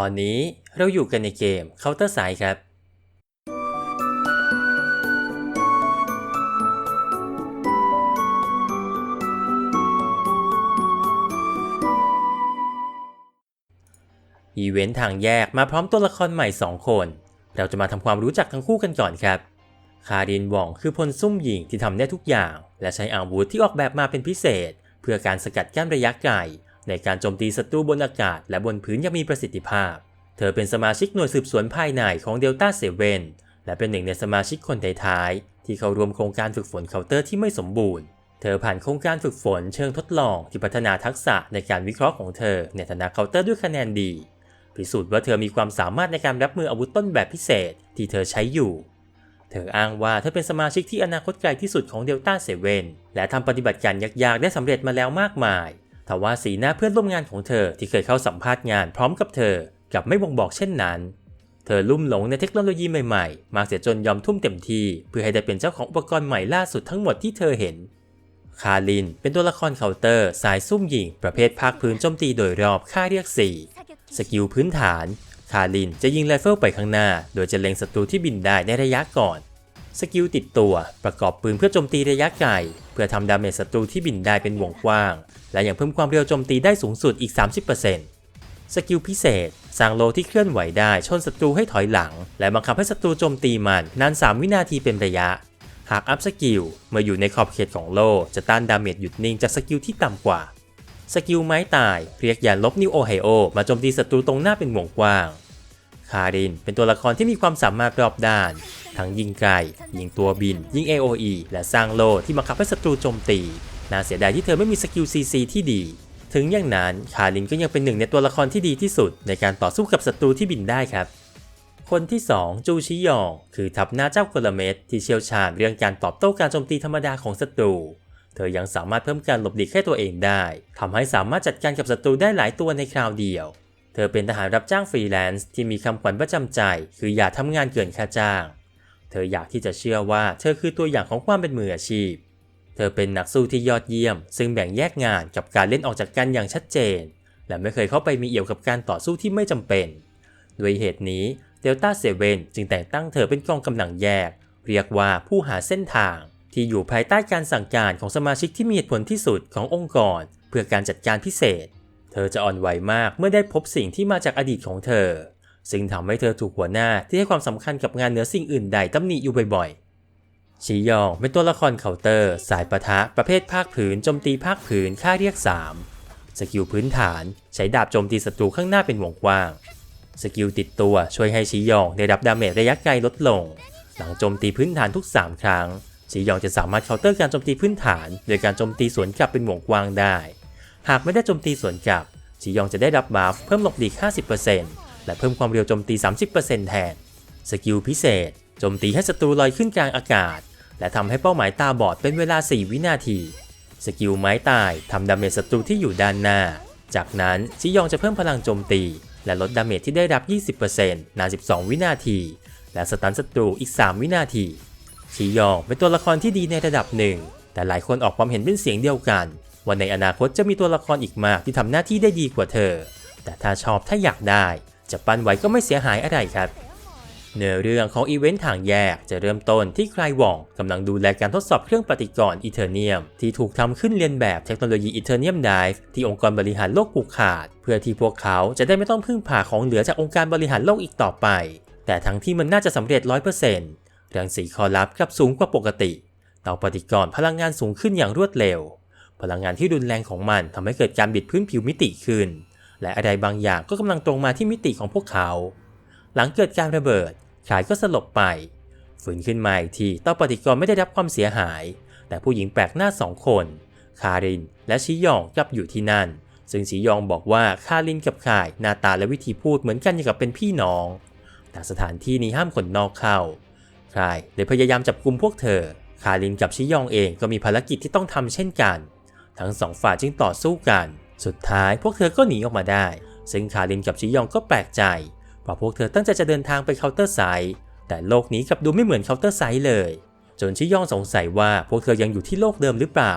ตอนนี้เราอยู่กันในเกม Counter s i ครับ อีเวนต์ทางแยกมาพร้อมตัวละครใหม่ 2 คน เราจะมาทำความรู้จักทั้งคู่กันก่อนครับ คารินวองคือพลซุ่มยิงที่ทำได้ทุกอย่าง และใช้อาวุธที่ออกแบบมาเป็นพิเศษ เพื่อการสกัดกั้นระยะไกล ในการโจมตีศัตรูบนอากาศและบนพื้นย่างมีประสิทธิภาพ เธอเป็นสมาชิกหน่วยสืบสวนภายในของเดลต้าเซเว่นและเป็นหนึ่งในสมาชิกคนท้ายๆที่เข้าร่วมโครงการฝึกฝนเคาน์เตอร์ที่ไม่สมบูรณ์ เธอผ่านโครงการฝึกฝนเชิงทดลองที่พัฒนาทักษะในการวิเคราะห์ของเธอในฐานะเคาน์เตอร์ด้วยคะแนนดี พิสูจน์ว่าเธอมีความสามารถในการรับมืออาวุธต้นแบบพิเศษที่เธอใช้อยู่ เธออ้างว่าเธอเป็นสมาชิกที่อนาคตไกลที่สุดของเดลต้าเซเว่นและทำปฏิบัติการยากๆได้สำเร็จมาแล้วมากมาย แต่ว่าสีหน้าเพื่อนร่วมงานของเธอที่เคยเข้าสัมภาษณ์งานพร้อมกับเธอกลับไม่บ่งบอกเช่นนั้น เธอลุ่มหลงในเทคโนโลยีใหม่ๆ มากเสียจนยอมทุ่มเต็มที่ เพื่อให้ได้เป็นเจ้าของอุปกรณ์ใหม่ล่าสุดทั้งหมดที่เธอเห็น คารินเป็นตัวละครเคาน์เตอร์ สายซุ่มยิง ประเภทภาคพื้นโจมตีโดยรอบค่าเรียก 4 สกิลพื้นฐาน คารินจะยิงไรเฟิลไปข้างหน้า โดยจะเล็งศัตรูที่บินได้ในระยะก่อน สกิลติดตัว ประกอบปืนเพื่อโจมตีระยะไกล เพื่อทำดาเมจศัตรูที่บินได้เป็นวงกว้าง และยังเพิ่มความเร็วโจมตีได้สูงสุดอีก 30%สกิลพิเศษ สร้างโลที่เคลื่อนไหวได้ชนศัตรูให้ถอยหลัง และบังคับให้ศัตรูโจมตีมันนาน 3 วินาทีเป็นระยะ หากอัพสกิลเมื่ออยู่ในขอบเขตของโลจะต้านดาเมจหยุดนิ่งจากสกิลที่ต่ำกว่าสกิลไม้ตายเรียกยานลบนิวโอไฮโอมาโจมตีศัตรูตรงหน้าเป็นวงกว้าง คาริน เป็นตัวละครที่มีความสามารถรอบด้าน ทั้งยิงไกล ยิงตัวบิน ยิง AOE และสร้างโลที่บังคับให้ศัตรูโจมตี น่าเสียดายที่เธอไม่มีสกิล CC ที่ดี ถึงอย่างนั้นคารินก็ยังเป็นหนึ่งในตัวละครที่ดีที่สุด ในการต่อสู้กับศัตรูที่บินได้ครับคนที่ 2 จูชิยอง คือทัพหน้าเจ้ากลเม็ดที่เชี่ยวชาญเรื่องการตอบโต้การโจมตีธรรมดาของศัตรู เธอยังสามารถเพิ่มการหลบหลีกให้ตัวเองได้ทำให้สามารถจัดการกับศัตรูได้หลายตัวในคราวเดียว เธอเป็นทหารรับจ้างฟรีแลนซ์ที่มีคำขวัญประจำใจ คืออย่าทำงานเกินค่าจ้าง เธออยากที่จะเชื่อว่าเธอคือตัวอย่างของความเป็นมืออาชีพ เธอเป็นนักสู้ที่ยอดเยี่ยม ซึ่งแบ่งแยกงานกับการเล่นออกจากกันอย่างชัดเจน และไม่เคยเข้าไปมีเอี่ยวกับการต่อสู้ที่ไม่จำเป็นด้วยเหตุนี้เดลต้าเซเว่นจึงแต่งตั้งเธอเป็นกองกำลังแยก เรียกว่าผู้หาเส้นทาง ที่อยู่ภายใต้การสั่งการของสมาชิกที่มีเหตุผลที่สุดขององค์กร เพื่อการจัดการพิเศษ ธอจะอ่อนไหวมากเมื่อได้พบสิ่งที่มาจากอดีตของเธอ ซึ่งทำให้เธอถูกหัวหน้าที่ให้ความสำคัญกับงานเหนือสิ่งอื่นใดตำหนิอยู่บ่อยๆ ชียองเป็นตัวละครเคาน์เตอร์ สายปะทะ ประเภทภาคผืนโจมตีภาคผืนค่าเรียก 3 สกิลพื้นฐาน ใช้ดาบโจมตีศัตรูข้างหน้าเป็นวงกว้าง สกิลติดตัวช่วยให้ชียองได้รับดาเมจระยะไกลลดลง หลังโจมตีพื้นฐานทุก 3 ครั้งชียองจะสามารถเคาน์เตอร์การโจมตีพื้นฐาน โดยการโจมตีสวนกลับเป็นวงกว้างได้ หากไม่ได้โจมตีสวนกลับชียองจะได้รับบัฟเพิ่มหลบหลีก 50%และเพิ่มความเร็วโจมตี 30%แทน สกิลพิเศษโจมตีให้ศัตรูลอยขึ้นกลางอากาศ และทำให้เป้าหมายตาบอดเป็นเวลา 4 วินาที สกิลไม้ตายทำดาเมจศัตรูที่อยู่ด้านหน้า จากนั้นชิยองจะเพิ่มพลังโจมตี และลดดาเมจที่ได้รับ 20%นาน 12 วินาที และสตันศัตรูอีก 3 วินาทีชิยองเป็นตัวละครที่ดีในระดับหนึ่ง แต่หลายคนออกความเห็นเป็นเสียงเดียวกัน ว่าในอนาคตจะมีตัวละครอีกมากที่ทำหน้าที่ได้ดีกว่าเธอ แต่ถ้าชอบถ้าอยากได้ จะปั้นไว้ก็ไม่เสียหายอะไรครับ เนื้อเรื่องของอีเวนต์ทางแยกจะเริ่มต้นที่ใครวองกำลังดูแลการทดสอบเครื่องปฏิกรณ์อีเทอร์เนียม ที่ถูกทำขึ้นเรียนแบบเทคโนโลยีอีเทอร์เนียมไดฟ์ที่องค์กรบริหารโลกผูกขาด เพื่อที่พวกเขาจะได้ไม่ต้องพึ่งพาของเหลือจากองค์การบริหารโลกอีกต่อไป แต่ทั้งที่มันน่าจะสำเร็จ100%รังสีคอลับกลับสูงกว่าปกติเตาปฏิกรณ์พลังงานสูงขึ้นอย่างรวดเร็ว พลังงานที่รุนแรงของมันทำให้เกิดการบิดพื้นผิวมิติขึ้น และอะไรบางอย่างก็กำลังตรงมาที่มิติของพวกเขา หลังเกิดการระเบิดขายก็สลบไป ฝืนขึ้นมาอีกทีเต้าปฏิกรณ์ไม่ได้รับความเสียหาย แต่ผู้หญิงแปลกหน้าสองคน คาริน และชิยองกลับอยู่ที่นั่น ซึ่งชิยองบอกว่าคารินกับคายหน้าตาและวิธีพูดเหมือนกันอย่างกับเป็นพี่น้อง แต่สถานที่นี้ห้ามคนนอกเข้าคายเลยพยายามจับกลุ่มพวกเธอ คารินกับชิยองเองก็มีภารกิจที่ต้องทำเช่นกัน ทั้งสองฝ่ายจึงต่อสู้กัน สุดท้ายพวกเธอก็หนีออกมาได้ ซึ่งคารินกับชิยองก็แปลกใจเพราะพวกเธอตั้งใจจะเดินทางไปเคาน์เตอร์ไซต์แต่โลกนี้กลับดูไม่เหมือนเคาน์เตอร์ไซต์เลย จนชิยองสงสัยว่าพวกเธอยังอยู่ที่โลกเดิมหรือเปล่า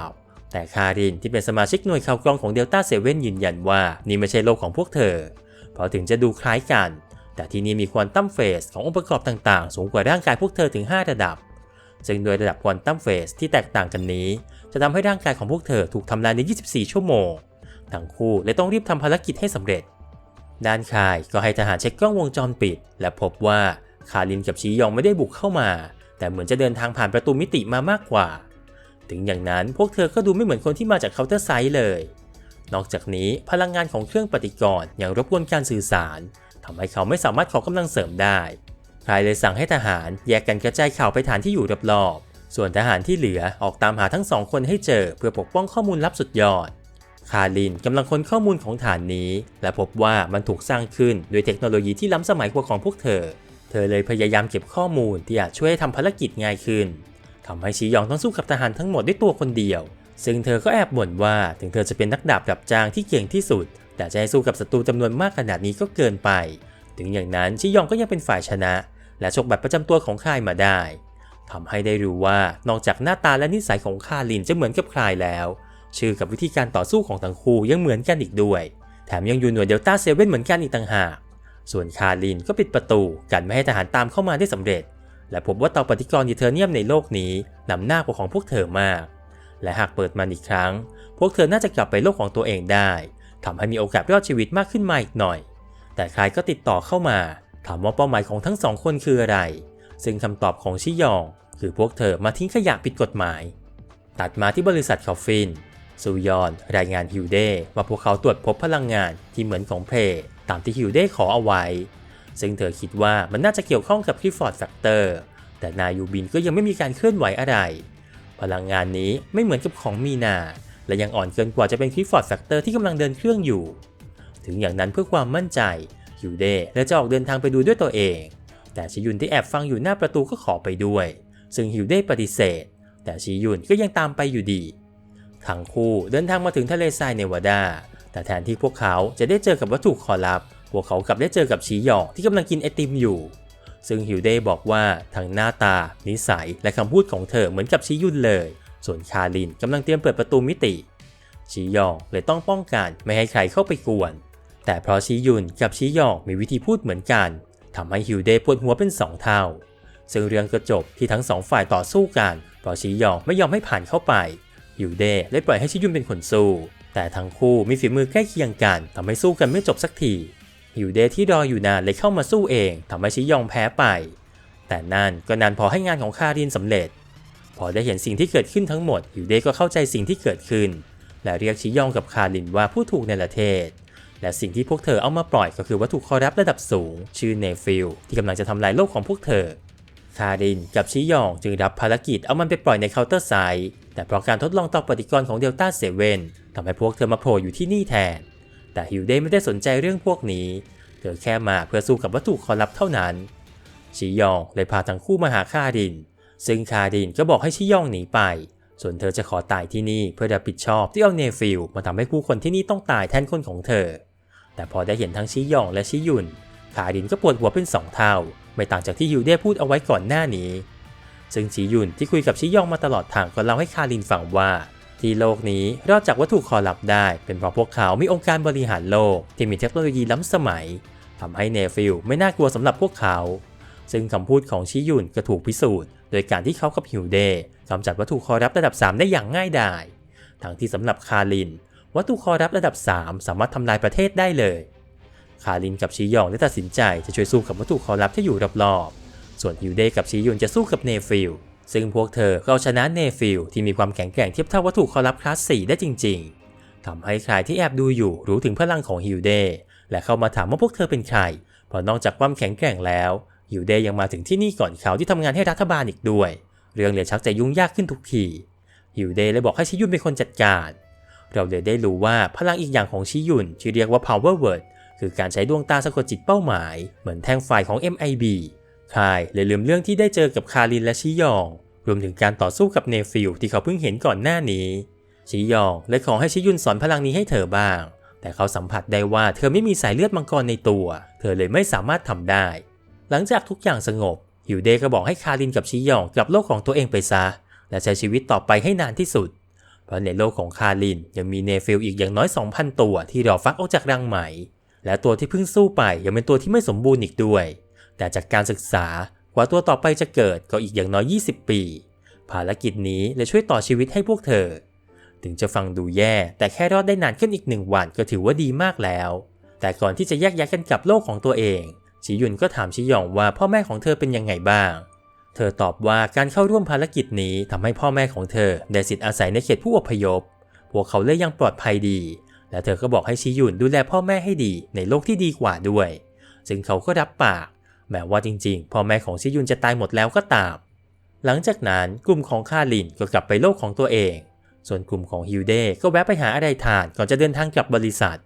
แต่คารินที่เป็นสมาชิกหน่วยข่าวกรองของเดลต้าเซเว่นยืนยันว่านี่ไม่ใช่โลกของพวกเธอ เพเพราะถึงจะดูคล้ายกัน แต่ที่นี่มีควอนตัมเฟสขององค์ประกอบต่างๆ สูงกว่าร่างกายพวกเธอถึง 5 ระดับ ซึ่งโดยระดับควอนตัมเฟสที่แตกต่างกันนี้ จะทำให้ร่างกายของพวกเธอถูกทำลายใน 24 ชั่วโมง ทั้งคู่เลยต้องรีบทำภารกิจให้สำเร็จ ด้านคายก็ให้ทหารเช็คกล้องวงจรปิด และพบว่าคารินกับชียองไม่ได้บุกเข้ามา แต่เหมือนจะเดินทางผ่านประตูมิติมามากกว่า ถึงอย่างนั้นพวกเธอก็ดูไม่เหมือนคนที่มาจากเคาน์เตอร์ไซต์เลย นอกจากนี้พลังงานของเครื่องปฏิกรณ์ยังรบกวนการสื่อสารทำให้เขาไม่สามารถขอกำลังเสริมได้คายเลยสั่งให้ทหารแยกกันกระจายข่าวไปฐานที่อยู่รอบ ส่วนทหารที่เหลือออกตามหาทั้งสองคนให้เจอเพื่อปกป้องข้อมูลลับสุดยอด คารินกำลังค้นข้อมูลของฐานนี้ และพบว่ามันถูกสร้างขึ้นด้วยเทคโนโลยีที่ล้ำสมัยกว่าของพวกเธอ เธอเลยพยายามเก็บข้อมูลที่อาจช่วยทำภารกิจง่ายขึ้นทำให้ชียองต้องสู้กับทหารทั้งหมดด้วยตัวคนเดียว ซึ่งเธอก็แอบบ่นว่าถึงเธอจะเป็นนักดาบดับจางที่เก่งที่สุด แต่จะให้สู้กับศัตรูจำนวนมากขนาดนี้ก็เกินไป ถึงอย่างนั้นชิยองก็ยังเป็นฝ่ายชนะ และฉกบัตรประจำตัวของค่ายมาได้ ทำให้ได้รู้ว่านอกจากหน้าตาและนิสัยของคาลินจะเหมือนกับคายแล้ว ชื่อกับวิธีการต่อสู้ของทั้งคู่ยังเหมือนกันอีกด้วย แถมยังอยู่หน่วยเดลต้าเซเว่นเหมือนกันอีกต่างหาก ส่วนคาลินก็ปิดประตูกันไม่ให้ทหารตามเข้ามาได้สำเร็จ และพบว่าเตาปฏิกรณ์ยูเทอร์เนียมในโลกนี้นำหน้ากว่าของพวกเธอมาก และหากเปิดมันอีกครั้ง พวกเธอน่าจะกลับไปโลกของตัวเองได้ทำให้มีโอกาสรอดชีวิตมากขึ้นมาอีกหน่อย แต่ใครก็ติดต่อเข้ามา ถามว่าเป้าหมายของทั้งสองคนคืออะไร ซึ่งคำตอบของชิยอง คือพวกเธอมาทิ้งขยะผิดกฎหมาย ตัดมาที่บริษัทคอฟฟินซูยอน รายงานฮิวเดว่าพวกเขาตรวจพบพลังงานที่เหมือนของเพลตามที่ฮิวเดขอเอาไว้ ซึ่งเธอคิดว่ามันน่าจะเกี่ยวข้องกับคลิฟฟอร์ดแฟกเตอร์แต่นายยูบินก็ยังไม่มีการเคลื่อนไหวอะไร พลังงานนี้ไม่เหมือนกับของมีนา และยังอ่อนเกินกว่าจะเป็นคลิฟฟอร์ดแฟกเตอร์ที่กำลังเดินเครื่องอยู่ ถึงอย่างนั้นเพื่อความมั่นใจฮิวเดและจะออกเดินทางไปดูด้วยตัวเอง แต่ชิยุนที่แอบฟังอยู่หน้าประตูก็ขอไปด้วย ซึ่งฮิวเดปฏิเสธ แต่ชิยุนก็ยังตามไปอยู่ดีทั้งคู่เดินทางมาถึงทะเลทรายเนวาดา แต่แทนที่พวกเขาจะได้เจอกับวัตถุขอลับ พวกเขากลับได้เจอกับชีหยองที่กำลังกินไอติมอยู่ ซึ่งฮิวเดย์บอกว่าทั้งหน้าตา นิสัย และคำพูดของเธอเหมือนกับชียุนเลย ส่วนคารินกำลังเตรียมเปิดประตูมิติ ชียองเลยต้องป้องกันไม่ให้ใครเข้าไปกวน แต่เพราะชียุนกับชียองมีวิธีพูดเหมือนกัน ทำให้ฮิวเดย์ปวดหัวเป็นสองเท่า ซึ่งเรื่องก็จบที่ทั้งสองฝ่ายต่อสู้กันเพราะชียองไม่ยอมให้ผ่านเข้าไปฮิวเดย์เลยปล่อยให้ชิยุนเป็นคนสู้ แต่ทั้งคู่มีฝีมือใกล้เคียงกันทำให้สู้กันไม่จบสักทีฮิวเดย์ที่รออยู่นานเลยเข้ามาสู้เองทำให้ชิยองแพ้ไป แต่นั่นก็นานพอให้งานของคารินสำเร็จ พอได้เห็นสิ่งที่เกิดขึ้นทั้งหมดฮิวเดย์ก็เข้าใจสิ่งที่เกิดขึ้น และเรียกชิยองกับคารินว่าผู้ถูกในประเทศ และสิ่งที่พวกเธอเอามาปล่อยก็คือวัตถุคอรับระดับสูง ชื่อเนฟิลที่กำลังจะทำลายโลกของพวกเธอ คารินกับชิยองจึงรับภารกิจเอามันไปปล่อยในเคาน์เตอร์ไซต์แต่เพราะการทดลองต่อปฏิกรณ์ของเดลต้าเซเว่นทำให้พวกเธอมาโผล่อยู่ที่นี่แทน แต่ฮิวเดย์ไม่ได้สนใจเรื่องพวกนี้ เธอแค่มาเพื่อสู้กับวัตถุคอลับเท่านั้น ชิยองเลยพาทั้งคู่มาหาคาริน ซึ่งคารินก็บอกให้ชิยองหนีไปส่วนเธอจะขอตายที่นี่เพื่อรับผิดชอบที่เอาเนฟิลมาทำให้ผู้คนที่นี่ต้องตายแทนคนของเธอ แต่พอได้เห็นทั้งชิยองและชิยุนคารินก็ปวดหัวเป็นสองเท่า ไม่ต่างจากที่ฮิวเดย์พูดเอาไว้ก่อนหน้านี้ ซึ่งชิยุนที่คุยกับชิยองมาตลอดทางก็เล่าให้คารินฟังว่าที่โลกนี้รอดจากวัตถุคอลับได้ เป็นเพราะพวกเขามีองค์การบริหารโลกที่มีเทคโนโลยีล้ำสมัยทำให้เนฟิลไม่น่ากลัวสำหรับพวกเขา ซึ่งคำพูดของชิยุนก็ถูกพิสูจน์ โดยการที่เขากับฮิวเดกำจัดวัตถุคอรับระดับ 3 ได้อย่างง่ายดาย ทั้งที่สำหรับคาริน วัตถุคอรับระดับ 3 สามารถทำลายประเทศได้เลย คารินกับชิยองได้ตัดสินใจจะช่วยสู้กับวัตถุคอรับที่อยู่รอบๆ ส่วนฮิวเดย์กับชิยุนจะสู้กับเนฟิลซึ่งพวกเธอก็เอาชนะเนฟิลที่มีความแข็งแกร่งเทียบเท่าวัตถุคอรับคลาส 4 ได้จริง ๆทำให้ใครที่แอบดูอยู่รู้ถึงพลังของฮิวเดย์และเข้ามาถามว่าพวกเธอเป็นใคร เพราะนอกจากความแข็งแกร่งแล้วฮิวเดย์ยังมาถึงที่นี่ก่อนเขาที่ทำงานให้รัฐบาลอีกด้วย เรื่องเลยชักจะยุ่งยากขึ้นทุกทีฮิวเดย์เลยบอกให้ชิยุนเป็นคนจัดการ เราเลยได้รู้ว่าพลังอีกอย่างของชิยุนที่เรียกว่า power word คือการใช้ดวงตาสะกดจิตเป้าหมาย เหมือนแท่งไฟของ MIB คายเลยลืมเรื่องที่ได้เจอกับคารินและชิยอง รวมถึงการต่อสู้กับเนฟิลที่เขาเพิ่งเห็นก่อนหน้านี้ ชิยองเลยขอให้ชิยุนสอนพลังนี้ให้เธอบ้าง แต่เขาสัมผัสได้ว่าเธอไม่มีสายเลือดมังกรในตัว เธอเลยไม่สามารถทำได้ หลังจากทุกอย่างสงบฮิวเดก็บอกให้คารินกับชิยองกลับโลกของตัวเองไปซะ และใช้ชีวิตต่อไปให้นานที่สุด เพราะในโลกของคารินยังมีเนฟิลอีกอย่างน้อย 2,000 ตัวที่รอฟักออกจากรังไหม และตัวที่เพิ่งสู้ไปยังเป็นตัวที่ไม่สมบูรณ์อีกด้วย แต่จากการศึกษากว่าตัวต่อไปจะเกิดก็อีกอย่างน้อย 20 ปี ภารกิจนี้เลยช่วยต่อชีวิตให้พวกเธอ ถึงจะฟังดูแย่ แต่แค่รอดได้นานขึ้นอีกหนึ่งวันก็ถือว่าดีมากแล้ว แต่ก่อนที่จะแยกย้ายกันกลับโลกของตัวเองชิยุนก็ถามชิยองว่าพ่อแม่ของเธอเป็นยังไงบ้าง เธอตอบว่าการเข้าร่วมภารกิจนี้ทำให้พ่อแม่ของเธอได้สิทธิ์อาศัยในเขตผู้อพยพ พวกเขาเลยยังปลอดภัยดี และเธอก็บอกให้ชิยุนดูแลพ่อแม่ให้ดีในโลกที่ดีกว่าด้วย ซึ่งเขาก็รับปาก แม้ว่าจริงๆ พ่อแม่ของชิยุนจะตายหมดแล้วก็ตาม หลังจากนั้นกลุ่มของคาลินก็กลับไปโลกของตัวเอง ส่วนกลุ่มของฮิวเดก็แวะไปหาอะไรทานก่อนจะเดินทางกลับบริษัท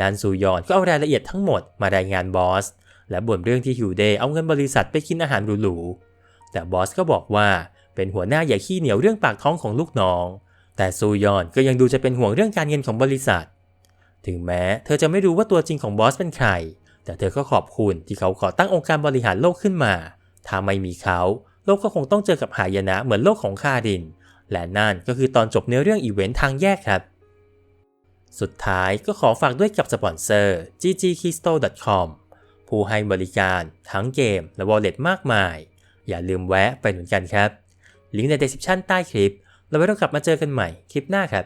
นันซูยอนก็เอารายละเอียดทั้งหมดมารายงานบอส และบ่นเรื่องที่ฮิวเดเอาเงินบริษัทไปกินอาหารหรู แต่บอสก็บอกว่าเป็นหัวหน้าอย่าขี้เหนียวเรื่องปากท้องของลูกน้อง แต่ซูยอนก็ยังดูจะเป็นห่วงเรื่องการเงินของบริษัท ถึงแม้เธอจะไม่รู้ว่าตัวจริงของบอสเป็นใคร แต่เธอก็ขอบคุณที่เขาขอตั้งองค์การบริหารโลกขึ้นมา ถ้าไม่มีเขา โลกก็คงต้องเจอกับหายนะเหมือนโลกของคาริน และนั่นก็คือตอนจบเนื้อเรื่องอีเวนต์ทางแยกครับ สุดท้ายก็ขอฝากด้วยกับสปอนเซอร์ ggkisto.com ผู้ให้บริการทั้งเกมและ wallet มากมาย อย่าลืมแวะไปหนุนกันครับ ลิงก์ใน description ใต้คลิป เราไว้เรากลับมาเจอกันใหม่คลิปหน้าครับ